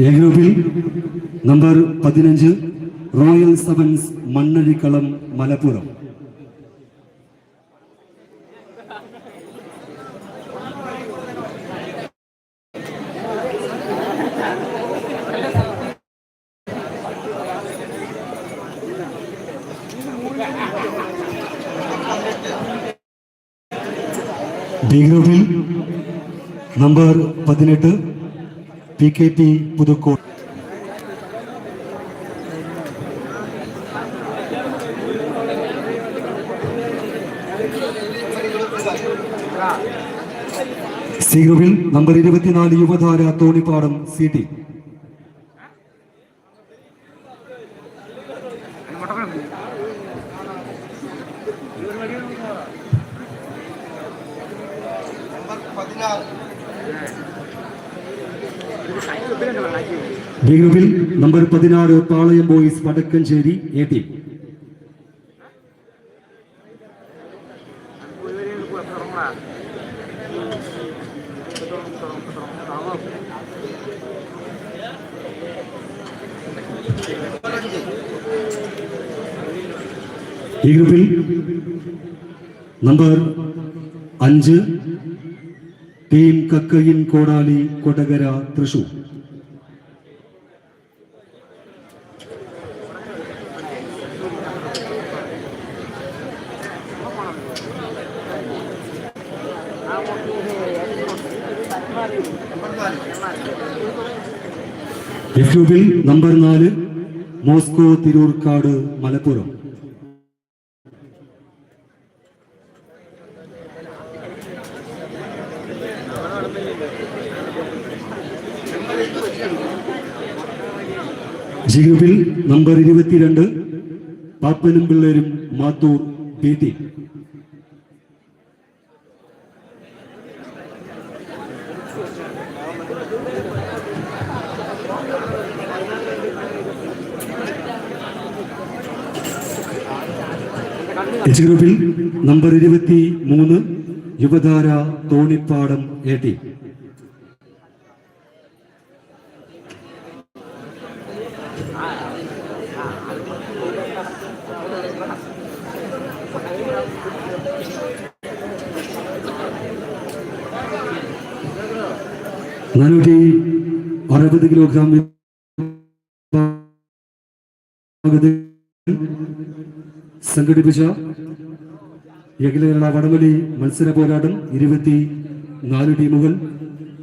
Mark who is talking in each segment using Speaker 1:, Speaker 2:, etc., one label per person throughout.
Speaker 1: A ഗ്രൂപ്പിൽ number പതിനഞ്ച് royal sevens Mannazhikkalam Malappuram. B ഗ്രൂപ്പിൽ നമ്പർ പതിനെട്ട് P K P Puthukkode. C ഗ്രൂപ്പിൽ നമ്പർ ഇരുപത്തിനാല് യുവധാര തോണിപ്പാടം സി ടി. ഗ്രൂപ്പിൽ നമ്പർ പതിനാറ് Palayam boys Vadakkanchery A team. E ഗ്രൂപ്പിൽ നമ്പർ അഞ്ച് ടീം കക്കയിൻ കോടാലി കൊടകര തൃശൂർ. എഫ് ഗ്രൂപ്പിൽ നമ്പർ നാല് മോസ്കോ തിരൂർക്കാട് മലപ്പുറം. ജി ഗ്രൂപ്പിൽ നമ്പർ ഇരുപത്തിരണ്ട് പാപ്പനും പിള്ളേരും മാത്തൂർ പി ടി. എച്ച് ഗ്രൂപ്പിൽ നമ്പർ ഇരുപത്തി മൂന്ന് യുവധാര തോണിപ്പാടം എ ടി. നാനൂറ്റി അറുപത് കിലോഗ്രാം സംഘടിപ്പിച്ച കേരള വടംവലി മത്സര പോരാട്ടം ഇരുപത്തി നാല് ടീമുകൾ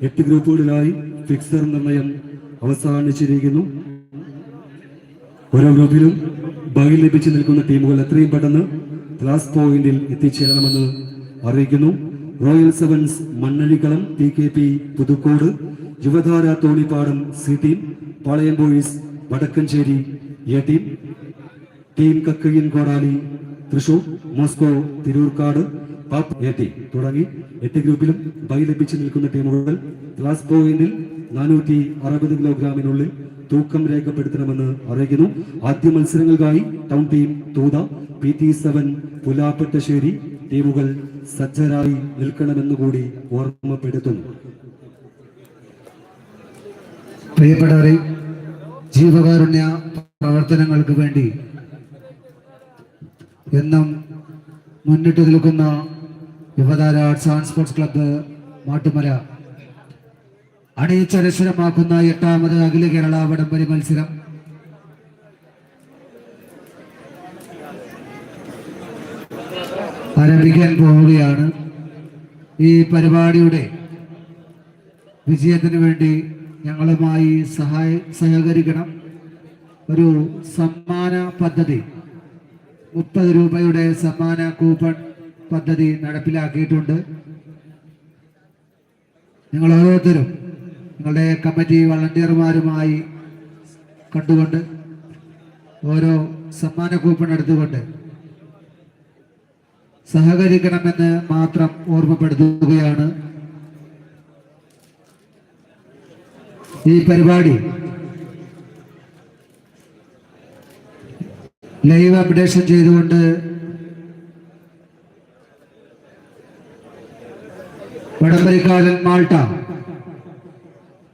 Speaker 1: എട്ട് ഗ്രൂപ്പുകളിലായി ഫിക്സർ നിർണയം അവസാനിച്ചിരിക്കുന്നു. ഓരോ ഗ്രൂപ്പിലും ഭാഗ്യം ലഭിച്ചു നിൽക്കുന്ന ടീമുകൾ എത്രയും പെട്ടെന്ന് ക്ലാസ് പോയിന്റിൽ എത്തിച്ചേരണമെന്ന് അറിയിക്കുന്നു. Royal sevens Mannazhikkalam T K P Puthukkode Yuvadhara Thonippadam C team Palayam boys Vadakkanchery A team team Kakkayin Kodali Thrissur Moscow Thirurkad പാപ്പ് എത്തി തുടങ്ങി എട്ട് ഗ്രൂപ്പിലും ബൈ ലഭിച്ചു നിൽക്കുന്ന ടീമുകൾ ക്ലാസ് പോയിന്റിൽ നാനൂറ്റി അറുപത് കിലോഗ്രാമിനുള്ളിൽ തൂക്കം രേഖപ്പെടുത്തണമെന്ന് അറിയിക്കുന്നു. ആദ്യ മത്സരങ്ങൾക്കായി town team Thootha P T seven Pulapattassery ടീമുകൾ സജ്ജരായി നിൽക്കണമെന്ന് കൂടി ഓർമ്മപ്പെടുത്തുന്നു.
Speaker 2: പ്രിയപ്പെട്ടവരെ ജീവകാരുണ്യ പ്രവർത്തനങ്ങൾക്ക് വേണ്ടി എന്നും മുന്നിട്ട് നിൽക്കുന്ന Yuvathara arts and sports club Mattumala. അണിയിച്ചരശ്വരമാക്കുന്ന എട്ടാമത് അഖില കേരള വടംവലി മത്സരം. ആരംഭിക്കാൻ പോവുകയാണ് ഈ പരിപാടിയുടെ വിജയത്തിന് വേണ്ടി ഞങ്ങളുമായി സഹായ സഹകരിക്കണം. ഒരു സമ്മാന പദ്ധതി മുപ്പത് രൂപയുടെ സമ്മാന കൂപ്പൺ പദ്ധതി നടപ്പിലാക്കിയിട്ടുണ്ട്. നിങ്ങൾ ഓരോരുത്തരും നിങ്ങളുടെ കമ്മിറ്റി വളണ്ടിയർമാരുമായി കണ്ടുകൊണ്ട് ഓരോ സമ്മാന കൂപ്പൺ എടുത്തുകൊണ്ട് സഹകരിക്കണമെന്ന് മാത്രം ഓർമ്മപ്പെടുത്തുകയാണ്. ഈ പരിപാടി ലൈവ് അപ്ഡേഷൻ ചെയ്തുകൊണ്ട് വടംവലിക്കാരൻ മാൾട്ട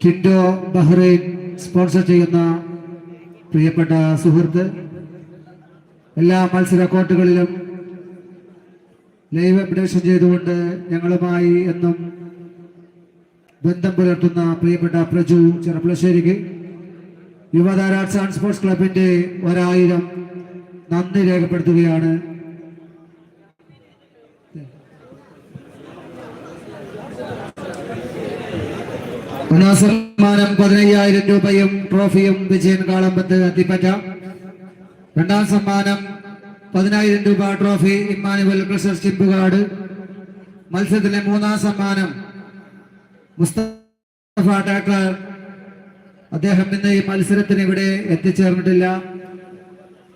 Speaker 2: കിൻഡോ ബഹ്റൈൻ സ്പോൺസർ ചെയ്യുന്ന പ്രിയപ്പെട്ട സുഹൃത്ത് എല്ലാ മത്സര കോർട്ടുകളിലും ലൈവ് അപ്ഡേഷൻ ചെയ്തുകൊണ്ട് ഞങ്ങളുമായി എന്നും ബന്ധം പുലർത്തുന്ന പ്രിയപ്പെട്ട പ്രജു ചെറുപ്പളശ്ശേരിക്ക് യുവതാര ആർട്സ് ആൻഡ് സ്പോർട്സ് ക്ലബിന്റെ ഒരായിരം നന്ദി രേഖപ്പെടുത്തുകയാണ്. സമ്മാനം പതിനയ്യായിരം രൂപയും ട്രോഫിയും വിജയൻ കാളമ്പത്ത് അത്തിപ്പറ്റ രണ്ടാം സമ്മാനം പതിനായിരം രൂപ ട്രോഫി ഇമ്മാനുവൽ ക്രിസർ കാർഡ് മത്സരത്തിലെ മൂന്നാം സമ്മാനം മുസ്തഫ ടാക്ടർ. അദ്ദേഹം ഇന്ന് ഈ മത്സരത്തിന് ഇവിടെ എത്തിച്ചേർന്നിട്ടില്ല.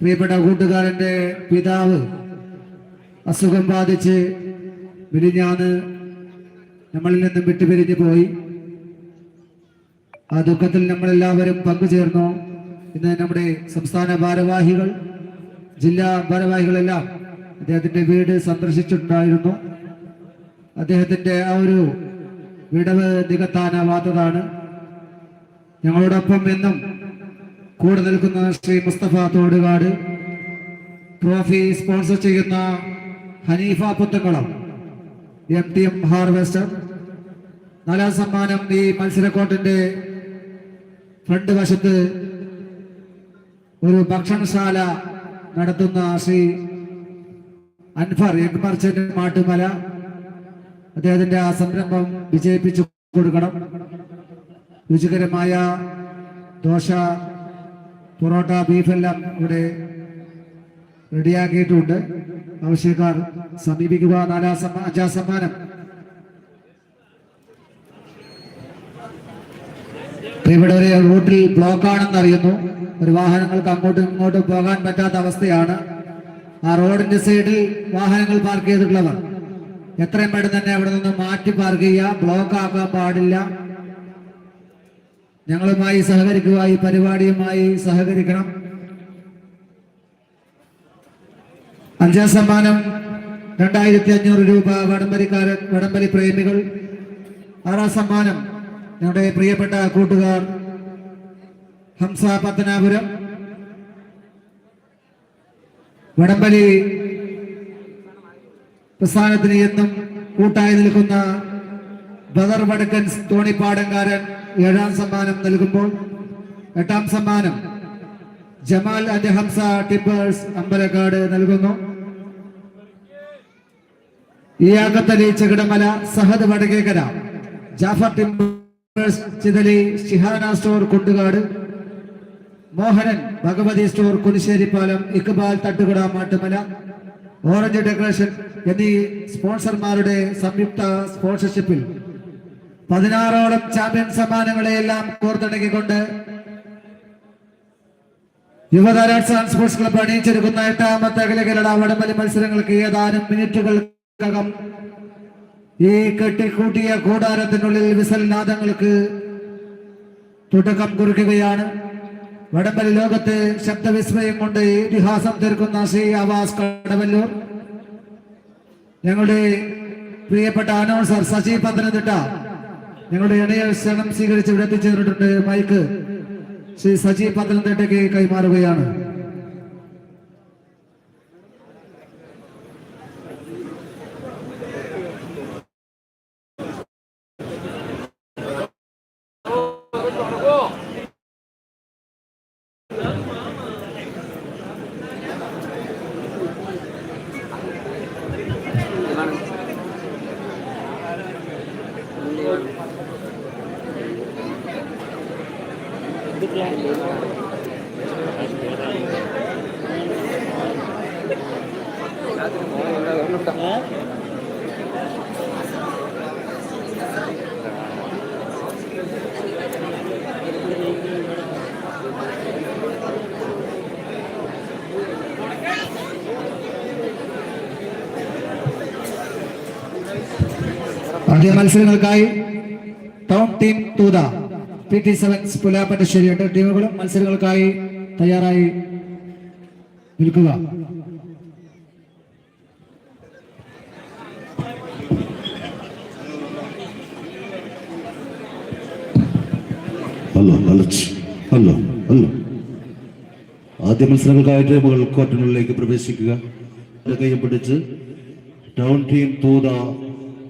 Speaker 2: പ്രിയപ്പെട്ട കൂട്ടുകാരന്റെ പിതാവ് അസുഖം ബാധിച്ച് വിരിഞ്ഞാന്ന് നമ്മളിൽ നിന്നും വിട്ടുപിരിഞ്ഞു പോയി. ആ ദുഃഖത്തിൽ നമ്മളെല്ലാവരും പങ്കുചേർന്നു. ഇന്ന് നമ്മുടെ സംസ്ഥാന ഭാരവാഹികൾ ജില്ലാ ഭാരവാഹികളെല്ലാം അദ്ദേഹത്തിന്റെ വീട് സന്ദർശിച്ചിട്ടുണ്ടായിരുന്നു. അദ്ദേഹത്തിന്റെ ആ ഒരു വിടവ് നികത്താനാവാത്തതാണ്. ഞങ്ങളോടൊപ്പം എന്നും കൂടെ നിൽക്കുന്ന ശ്രീ മുസ്തഫ തോടുകാട്. ട്രോഫി സ്പോൺസർ ചെയ്യുന്ന Haneefa Puthakkulam M T M harvester. നാലാം സമ്മാനം ഈ മത്സരക്കോട്ടിന്റെ ഫ്രണ്ട് വശത്ത് ഒരു ഭക്ഷണശാല നടത്തുന്ന ശ്രീ അൻഫർ എഗ് മർച്ചന്റ് മാട്ടുമല. അദ്ദേഹത്തിന്റെ ആ സംരംഭം വിജയിപ്പിച്ചു കൊടുക്കണം. രുചികരമായ ദോശ പൊറോട്ട ബീഫെല്ലാം ഇവിടെ റെഡിയാക്കിയിട്ടുണ്ട്. ആവശ്യക്കാർ സമീപിക്കുക. നാലാം സമ്മാ അഞ്ചാം സമ്മാനം. ഇവിടെ ഒരു റൂട്ടിൽ ബ്ലോക്ക് ആണെന്ന് അറിയുന്നു ഒരു വാഹനങ്ങൾക്ക് അങ്ങോട്ടും ഇങ്ങോട്ടും പോകാൻ പറ്റാത്ത അവസ്ഥയാണ്. ആ റോഡിന്റെ സൈഡിൽ വാഹനങ്ങൾ പാർക്ക് ചെയ്തിട്ടുള്ളവർ. എത്രയും പെട്ടെന്ന് തന്നെ അവിടെ നിന്ന് മാറ്റി പാർക്ക് ചെയ്യുക. ബ്ലോക്ക് ആക്കാൻ പാടില്ല. ഞങ്ങളുമായി സഹകരിക്കുക ഈ പരിപാടിയുമായി സഹകരിക്കണം. അഞ്ചാം സമ്മാനം രണ്ടായിരത്തി അഞ്ഞൂറ് രൂപ വടംവലിക്കാരൻ വടംവലി പ്രേമികൾ. ആറാം സമ്മാനം ഞങ്ങളുടെ പ്രിയപ്പെട്ട കൂട്ടുകാർ ഹംസ പത്തനാപുരം. വടംവലി പ്രസ്ഥാനത്തിന് എന്നും കൂട്ടായി നിൽക്കുന്ന ബദർ വടക്കൻ തോണിപ്പാടങ്കാരൻ ഏഴാം സമ്മാനം നൽകുമ്പോൾ എട്ടാം സമ്മാനം ജമാൽ ആൻഡ് ഹംസ ടിപ്പേഴ്സ് അമ്പലക്കാട് നൽകുന്നു. Iyakkathali Chekidamala Sahad Vadakkekkara Jafar timbers Chithali Shihana store Kundukad Mohanan Bhagavathi store Kunisseripalam Iqbal Thattukuda Mattumala orange decoration എന്നീ സ്പോൺസർമാരുടെ സംയുക്ത സ്പോൺസർഷിപ്പിൽ പതിനാറോളം ചാമ്പ്യൻ സമ്മാനങ്ങളെയെല്ലാം കോർത്തിണക്കിക്കൊണ്ട് യുവതാര സ്പോർട്സ് ക്ലബ്ബ് അണിയിച്ചെടുക്കുന്ന എട്ടാമത്തെ അഖില കേരള വടംവലി മത്സരങ്ങൾക്ക് ഏതാനും മിനിറ്റുകൾക്കകം ഈ കെട്ടിക്കൂട്ടിയ കൂടാരത്തിനുള്ളിൽ വിസൽനാദങ്ങൾക്ക് തുടക്കം കുറിക്കുകയാണ്. വടംവലി ലോകത്ത് ശബ്ദവിസ്മയം കൊണ്ട് ഇതിഹാസം തീർക്കുന്ന ശ്രീ ആവാസ് കടവല്ലൂർ. ഞങ്ങളുടെ പ്രിയപ്പെട്ട അനൗൺസർ സജി പത്തനംതിട്ട ഞങ്ങളുടെ ഇണയ ക്ഷണം സ്വീകരിച്ച് ഇവിടെ എത്തിച്ചേർന്നിട്ടുണ്ട്. മൈക്ക് ശ്രീ സജി പത്തനംതിട്ടയ്ക്ക് കൈമാറുകയാണ്. ആദ്യ മത്സരങ്ങൾക്കായി town team Thootha. P T sevens Pulapattassery രണ്ട് ടീമുകളും മത്സരങ്ങൾക്കായി തയ്യാറായി നിൽക്കുക.
Speaker 3: ആദ്യ മത്സരങ്ങൾക്കായി ടീമുകൾ കോർട്ടിനുള്ളിലേക്ക് പ്രവേശിക്കുക. കൈയും പിടിച്ച് town team Thootha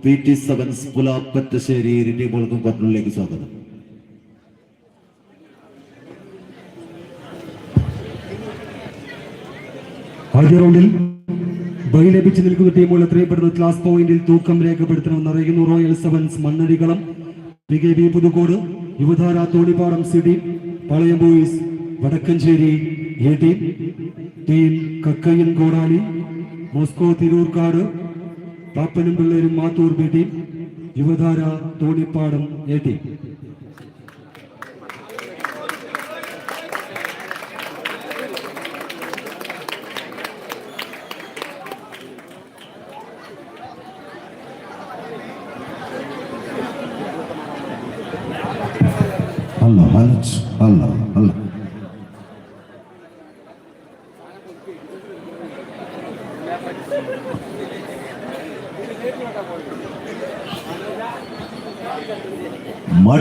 Speaker 3: P T sevens Pulapattassery ഇരു ടീമുകൾക്കും കോർട്ടിനുള്ളിലേക്ക് സ്വാഗതം.
Speaker 1: ആദ്യ റൗണ്ടിൽ ബൈ ലഭിച്ചു നിൽക്കുന്ന ടീമുകൾ എത്രയും ക്ലാസ് പോയിന്റിൽ തൂക്കം രേഖപ്പെടുത്തണമെന്ന് അറിയുന്നു. Royal sevens Mannadikalam. P K B Puthukkode Yuvadhara Thonippadam CD Palayam boys Vadakkanchery A team team Kakkayyan Kodali Moscow Thiroorkkad പാപ്പനും പിള്ളേരും Mathur B team Yuvadhara Thonippadam A team.
Speaker 3: Allah, Allah, Allah, അല്ല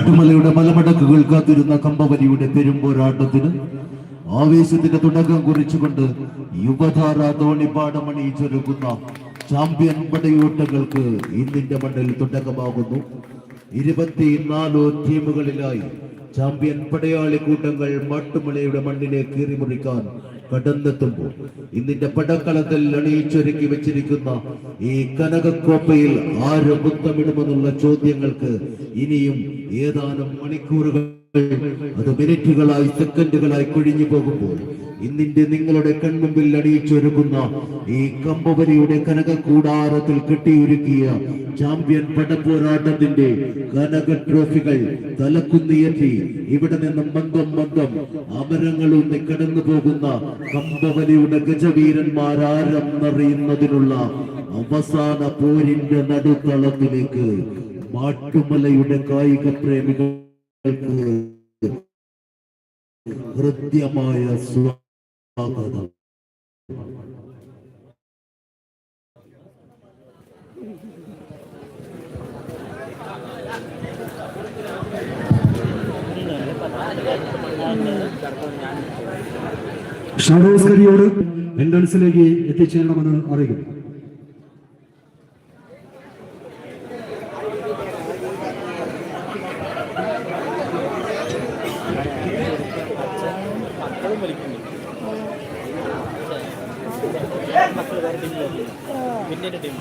Speaker 3: മാട്ടുമലയുടെ മലമടക്കുകൾ കാത്തിരുന്ന കമ്പവലിയുടെ പെരുമ്പോരാട്ടത്തിന് ആവേശത്തിന്റെ തുടക്കം കുറിച്ചുകൊണ്ട് യുവധാര തോണിപ്പാടമണിയിച്ചൊരുക്കുന്ന ചാമ്പ്യൻ പടയോട്ടങ്ങൾക്ക് ഇന്നിന്റെ മണ്ണിൽ തുടക്കമാകുന്നു. ഇരുപത്തിനാലോ ടീമുകളിലായി champion പടയാളി കൂട്ടങ്ങൾ മാട്ടുമലയുടെ മണ്ണിനെ കീറിമുറിക്കാൻ കടന്നെത്തുമ്പോൾ ഇന്നിന്റെ പടക്കളത്തിൽ അണിയിച്ചൊരുക്കി വെച്ചിരിക്കുന്ന ഈ കനകക്കോപ്പയിൽ ആര് മുത്തമിടുമെന്നുള്ള ചോദ്യങ്ങൾക്ക് ഇനിയും ഏതാനും മണിക്കൂറുകൾ അത് മിനിറ്റുകളായി സെക്കൻഡുകളായി കൊഴിഞ്ഞു പോകുമ്പോൾ ഇന്നിന്റെ നിങ്ങളുടെ കൺമുമ്പിൽ അണിയിച്ചൊരുക്കുന്ന ഈ കമ്പവരിയുടെ കനക കൂടാരത്തിൽ കെട്ടിയൊരുക്കിയ ചാമ്പ്യൻ പടപ്പോരാട്ടത്തിന്റെ കനക ട്രോഫികൾ തലക്കുന്നിയേറ്റി ഇവിടെ നിന്നും മന്ദം മന്ദം അമരങ്ങളൊന്ന് കടന്നു പോകുന്ന കമ്പവലിയുടെ ഗജവീരന്മാരാരെന്നറിയുന്നതിനുള്ള അവസാന പോരിന്റെ നടുത്തളത്തിലേക്ക് മാട്ടുമലയുടെ കായിക പ്രേമികൾ ഹൃദ്യമായ സ്വാഗതം.
Speaker 1: ഷാഡോസ്കരിയോട് എൻട്രൻസിലേക്ക് എത്തിച്ചേരണമെന്ന് അറിയിക്കുന്നു.
Speaker 4: പിന്നീട് ടീം.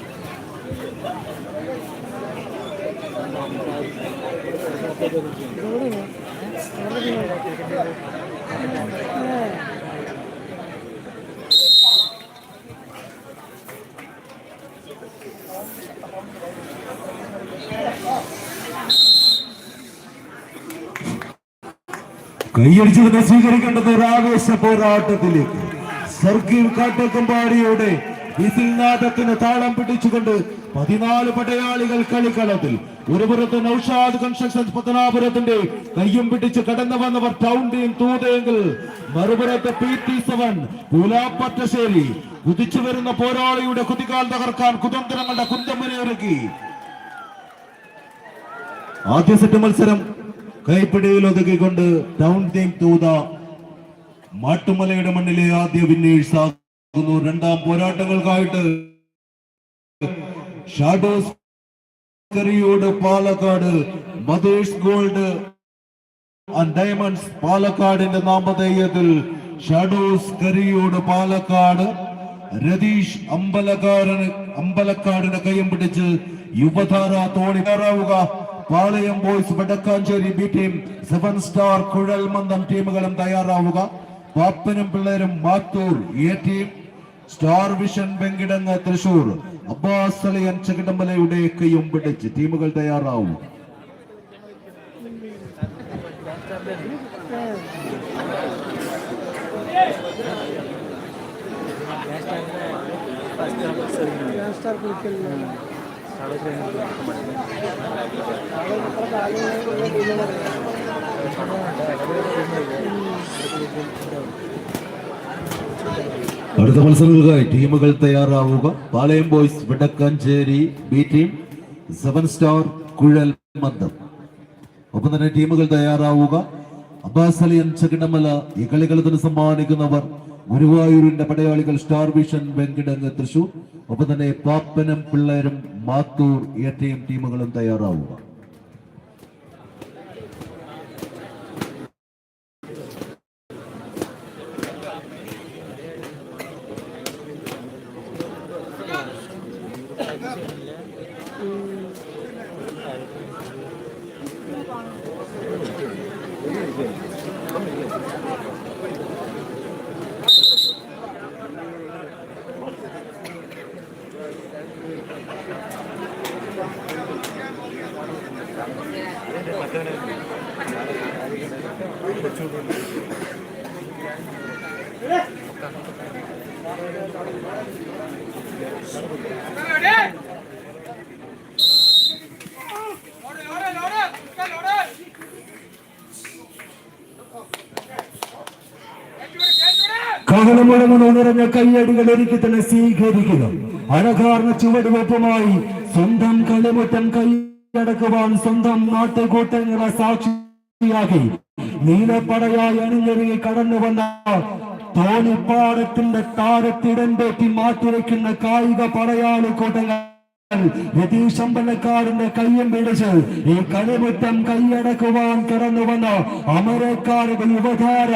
Speaker 3: കൈയടിച്ചതിനെ സ്വീകരിക്കേണ്ടത് ഒരു ആവേശ പോരാട്ടത്തിലേക്ക്. സർഗീവ് കാട്ടക്കമ്പാടിയുടെ വിസിൽനാദത്തിന് താളം പിടിച്ചുകൊണ്ട് പതിനാല് പടയാളികൾ കളിക്കളത്തിൽ. ഒരു പുറത്ത് നൌഷാദ് കൺസ്ട്രക്ഷൻസ് പത്തനാപുരത്തിന്റെ കയ്യും പിടിച്ച് കടന്നു വന്നവർ ടൗൺ ടീം തൂതയെങ്കിൽ. മറുപുറത്ത് പി ടി സെവൻ പൂലാപ്പറ്റശ്ശേരി കുതിച്ചു വരുന്ന പോരാളിയുടെ കുതികാൽ തകർക്കാൻ കുതന്ത്രങ്ങളുടെ കുന്തമ്മനെ ഒരുക്കി. ആദ്യ സെറ്റ് മത്സരം കൈപ്പിടിയിൽ ഒതുക്കിക്കൊണ്ട് ടൗൺ ടീം തൂത മാട്ടുമലയുടെ മണ്ണിലെ ആദ്യ വിന്നേഴ്സ് രണ്ടാം പോരാട്ടങ്ങൾക്കായിട്ട്. Shadows Palakkad mothers gold diamonds പാലക്കാടിന്റെ നാമധേയത്തിൽ ഷാഡോസ് കരിയോട് പാലക്കാട് രതീഷ് അമ്പലക്കാരൻ അമ്പലക്കാടിനെ കൈയും പിടിച്ച് യുവധാര തോണി കയറാവുക Palayam boys Vadakkanchery B team seven star കുഴൽമന്ദം ടീമുകളും തയ്യാറാവുക. പാപ്പനും പിള്ളേരും Mathur A team star vision Venkitangu Thrissur. Abbas Ali ചെകിടമ്പലയുടെ കയ്യും പിടിച്ച് ടീമുകൾ തയ്യാറാവും. അടുത്ത മത്സരങ്ങൾക്കായി ടീമുകൾ തയ്യാറാവുക. Palayam boys Vadakkanchery B team seven star കുഴൽ മന്ദം. ഒപ്പം തന്നെ ടീമുകൾ തയ്യാറാവുക. അബ്ബാസ് അലിയൻ ചകിടമല ഈ കളികളത്തിന് സമ്മാനിക്കുന്നവർ ഗുരുവായൂരിന്റെ പടയാളികൾ സ്റ്റാർ വിഷൻ വെങ്കിടങ്ങ് തൃശൂർ. ഒപ്പം തന്നെ പാപ്പനും പിള്ളേരും മാത്തൂർ എ ടീമുകളും തയ്യാറാവുക.
Speaker 1: കഹളമുഴങ്ങുന്ന നിറഞ്ഞ കയ്യടികൾ എനിക്ക് തന്നെ സ്വീകരിക്കുക അഴകാർന്ന ചുവടുവെപ്പുമായി സ്വന്തം കളിമുറ്റം കൈയടക്കുവാൻ സ്വന്തം നാട്ടുകൂട്ടങ്ങളെ സാക്ഷിയാക്കി. നീലപ്പടയായി അണിഞ്ഞൊരുങ്ങി കടന്നു വന്ന തോണിപ്പാടത്തിന്റെ താരത്തിടംപേറ്റി മാറ്റിവെക്കുന്ന കായിക പടയാളി കൂട്ടങ്ങൾ രതീശമ്പലക്കാരന്റെ കയ്യും പിടിച്ച് ഈ കളിമുറ്റം കൈയടക്കുവാൻ കടന്നു വന്ന അമരക്കാരുടെ യുവധാര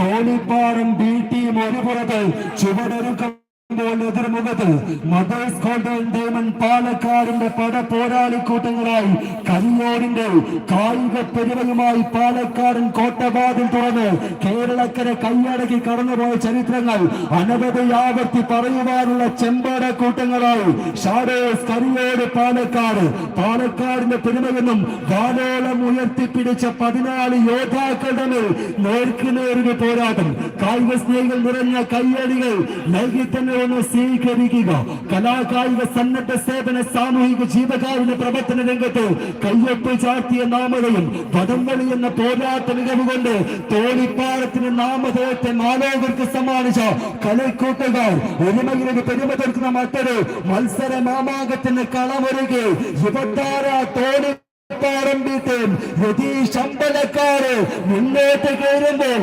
Speaker 1: തോണിപ്പാടം ബി ടീം ഒരു പുറത്ത് ചുവടൊരുക്കം എതിർമുഖത്ത് മദേഴ്സ് ഗോൾഡൻ ഡയമണ്ട് പാലക്കാടിന്റെ പട പോരാളിക്കൂട്ടങ്ങളായി കരിയോടിന്റെ കായിക പെരുമയുമായി പാലക്കാടൻ കോട്ടവാതിൽ തുറന്ന് കേരളക്കര കൈയടക്കി കടന്നുപോയ ചരിത്രങ്ങൾ അനവധി ആവർത്തി പറയുവാനുള്ള ചെമ്പാട കൂട്ടങ്ങളായി. ഷാഡേഴ്സ് കരിയോട് പാലക്കാട്. പാലക്കാടിന്റെ പെരുമയെന്നും വാലോളം ഉയർത്തിപ്പിടിച്ച പതിനാല് യോദ്ധാക്കളുടെ മേൽ നേർക്കുനേറിന് പോരാട്ടം. കായിക സ്നേഹികൾ നിറഞ്ഞ കയ്യടികൾ നൽകി തന്നെ ഒന്ന് സ്വീകരിക്കുക. കലാകായിക സന്നദ്ധ സേവന സാമൂഹിക ജീവകാരുണ്യ പ്രവർത്തന രംഗത്ത് കയ്യൊപ്പ് ചാർത്തിയ നാമതയും വടംവളി എന്ന പോരാട്ട മികവ് കൊണ്ട് തോണിപ്പാടത്തിന് നാമതയത്തെ മാലോകർക്ക് സമ്മാനിച്ച കലക്കൂട്ടുകാർ ഒരുമയിലേക്ക് പെരുമ തീർക്കുന്ന മറ്റൊരു മത്സര മാമാകത്തിന് കളമൊരുകെ യുവത്താര തോണി പാറമ്പീട്ടും രതീഷ് അമ്പലക്കാര് മുന്നോട്ട് കയറുമ്പോൾ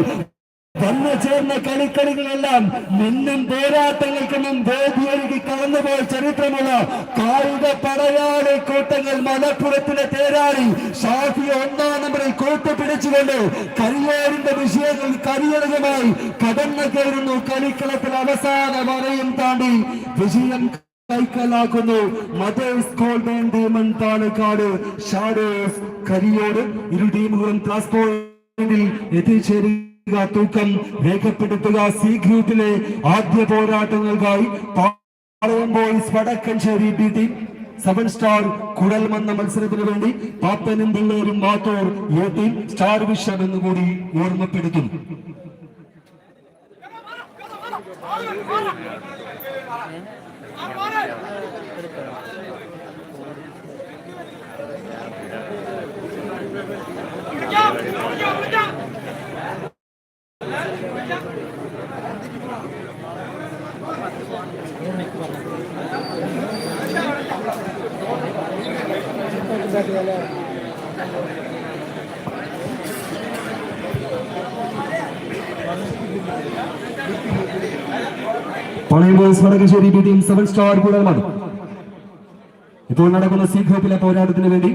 Speaker 1: വന്നു ചേർന്ന കളിക്കളികളെല്ലാം നിന്നും പോരാട്ടങ്ങൾക്കൊന്നും വേദിയൊരുക്കി കടന്നുപോയ ചരിത്രമുള്ള കായിക പടയാളി കൂട്ടങ്ങൾ മലപ്പുറത്തിലെ തേരാളി ഷാഫി ഒന്നാം നമ്പറിൽ കൂട്ടുപിടിച്ചുകൊണ്ട് കരിയറിന്റെ വിഷയങ്ങൾ കരിയറുകമായി കടന്നു കയറുന്നു. കളിക്കളത്തിൽ അവസാന വരയും താണ്ടി വിജയം കൈക്കലാക്കുന്നു. Mothers golden diamond Palakkad shadows Kariyode ഇരു ടീമുകളും ക്ലാസ് പോയിന്റിൽ എത്തിച്ചേരുക തൂക്കം രേഖപ്പെടുത്തുക. സി ഗ്രൂപ്പിലെ ആദ്യ പോരാട്ടങ്ങൾക്കായി Palayam boys Vadakkanchery B team seven star Kuzhalmannam മത്സരത്തിന് വേണ്ടി പാപ്പനും പിള്ളേരും Mathur A team star vision എന്നുകൂടി ഓർമ്മപ്പെടുത്തുന്നു Palayam boys Vadakkanchery B team seven star Kuzhalmannam ഇപ്പോൾ നടക്കുന്ന സി ഗ്രൂപ്പിലെ പോരാട്ടത്തിന് വേണ്ടി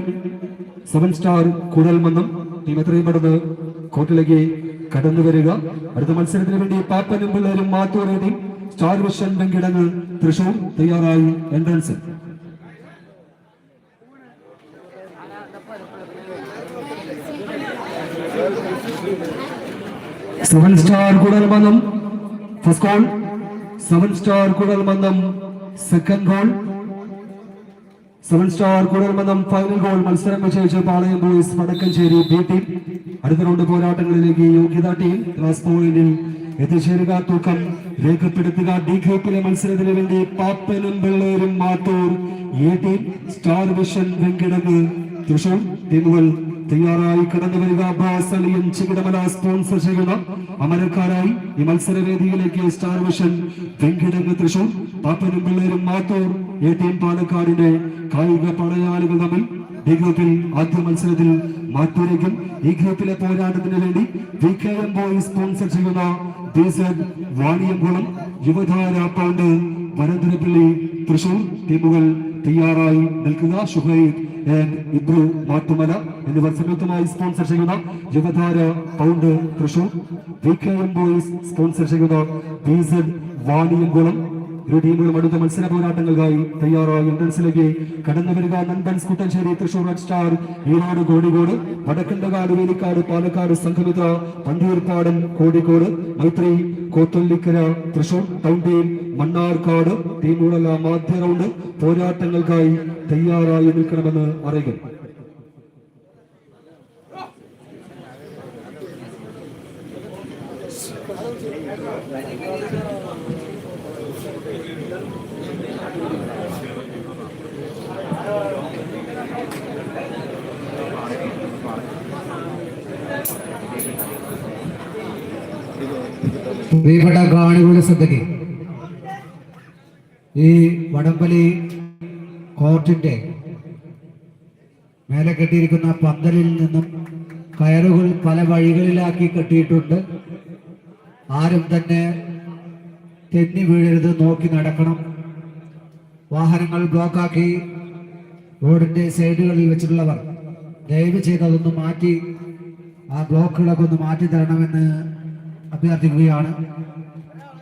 Speaker 1: സെവൻ സ്റ്റാർ കുഴൽമന്നം ടീം എത്രയും പെട്ടെന്ന് കോർട്ടിലേക്ക് കടന്നു വരിക. അടുത്ത മത്സരത്തിന് വേണ്ടി പാപ്പനും പിള്ളേരും Mathur team star vision Venkitangu Thrissur തയ്യാറായി entrance seven star Kuzhalmannam first goal seven star Kuzhalmannam second goal seven star Kuzhalmannam final goal മത്സരം വിജയിച്ച Palayam boys Vadakkanchery B team അടുത്ത റൗണ്ട് പോരാട്ടങ്ങളിലേക്ക് യോഗ്യതാ ടീം ക്ലാസ് പോയിന്റിൽ എത്തിച്ചേരുക. തൂക്കം രേഖപ്പെടുത്തുക. ഡി ഗ്രൂപ്പിലെ മത്സരത്തിന് വേണ്ടി പാപ്പനും പിള്ളേരും Mathur A team Star Vision Venkitangu. Thrissur ടീമുകൾ തയ്യാറായി കടന്നു വരിക. ബാസളിയൻ ചികിടമല സ്പോൺസർ ചെയ്യുന്ന അമരക്കാരായി ഈ മത്സര വേദിയിലേക്ക് സ്റ്റാർ വിഷൻ വെങ്കിടങ്ങ് തൃശൂർ പാപ്പനും പിള്ളേരും മാത്തൂർ എ ടീം പാലക്കാടിന്റെ കായിക പടയാളികൾ തമ്മിൽ ഡി ഗ്രൂപ്പിൽ ആദ്യ മത്സരത്തിൽ മാറ്റൂരേക്കും ഈ ഗ്രൂപ്പിലെ പോരാട്ടത്തിന് വേണ്ടി V K M boy sponsor ചെയ്യുന്ന ദേശഡ് വാണിയംകുളം യുവധാര പാണ്ട് വനന്തരപ്പള്ളി തൃശൂർ ടീമുകൾ തയ്യാറായി നിൽക്കുക. ഷുഹൈബ് ഇബ്രു മാട്ടുമല എന്നിവർ സംയുക്തമായി സ്പോൺസർ ചെയ്യുന്ന Yuvadhara pound Thrissur V K M boys sponsor ചെയ്യുന്ന ദേശഡ് വാണിയംകുളം. ഇരു ടീമുകളും അടുത്ത മത്സര പോരാട്ടങ്ങൾക്കായി തയ്യാറായി എൻട്രൻസിലേക്ക് കടന്നു വരിക. Nanbans Kuttanchery Thrissur red star Eenadu Kozhikode Vadakkandakad Velikkad Palakkad Sanghamitra Pantheerpadan Kozhikode Maithri Kothollikkara Thrissur town Mannarkkad ടീമുകളെല്ലാം ആദ്യ റൗണ്ട് പോരാട്ടങ്ങൾക്കായി തയ്യാറായി നിൽക്കണമെന്ന് അറിയിക്കുന്നു.
Speaker 2: പ്രിയപ്പെട്ട കാണികളുടെ ശ്രദ്ധയ്ക്ക് ഈ വടംപലി കോർട്ടിന്റെ മേലെ കെട്ടിയിരിക്കുന്ന പന്തലിൽ നിന്നും കയറുകൾ പല വഴികളിലാക്കി കെട്ടിയിട്ടുണ്ട്. ആരും തന്നെ തെന്നി വീഴരുത് നോക്കി നടക്കണം. വാഹനങ്ങൾ ബ്ലോക്കാക്കി റോഡിന്റെ സൈഡുകളിൽ വെച്ചിട്ടുള്ളവർ ദയവ് ചെയ്ത് അതൊന്ന് മാറ്റി ആ ബ്ലോക്കുകളൊക്കെ ഒന്ന് മാറ്റി തരണമെന്ന് അഭ്യർത്ഥിക്കുകയാണ്.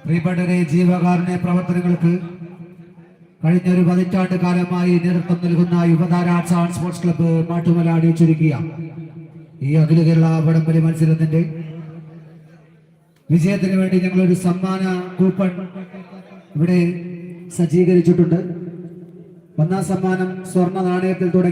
Speaker 2: പ്രിയപ്പെട്ടവരെ ജീവകാരുണ്യ പ്രവർത്തനങ്ങൾക്ക് കഴിഞ്ഞ ഒരു പതിറ്റാണ്ട് കാലമായി നേതൃത്വം നൽകുന്ന Yuvathara arts and sports club Mattumala അണിയിച്ചൊരുക്കിയ ഈ അഖില കേരള വടംവലി മത്സരത്തിന്റെ വിജയത്തിന് വേണ്ടി ഞങ്ങൾ ഒരു സമ്മാന കൂപ്പൺ ഇവിടെ സജ്ജീകരിച്ചിട്ടുണ്ട്. ഒന്നാം സമ്മാനം സ്വർണ നാണയത്തിൽ തുടങ്ങി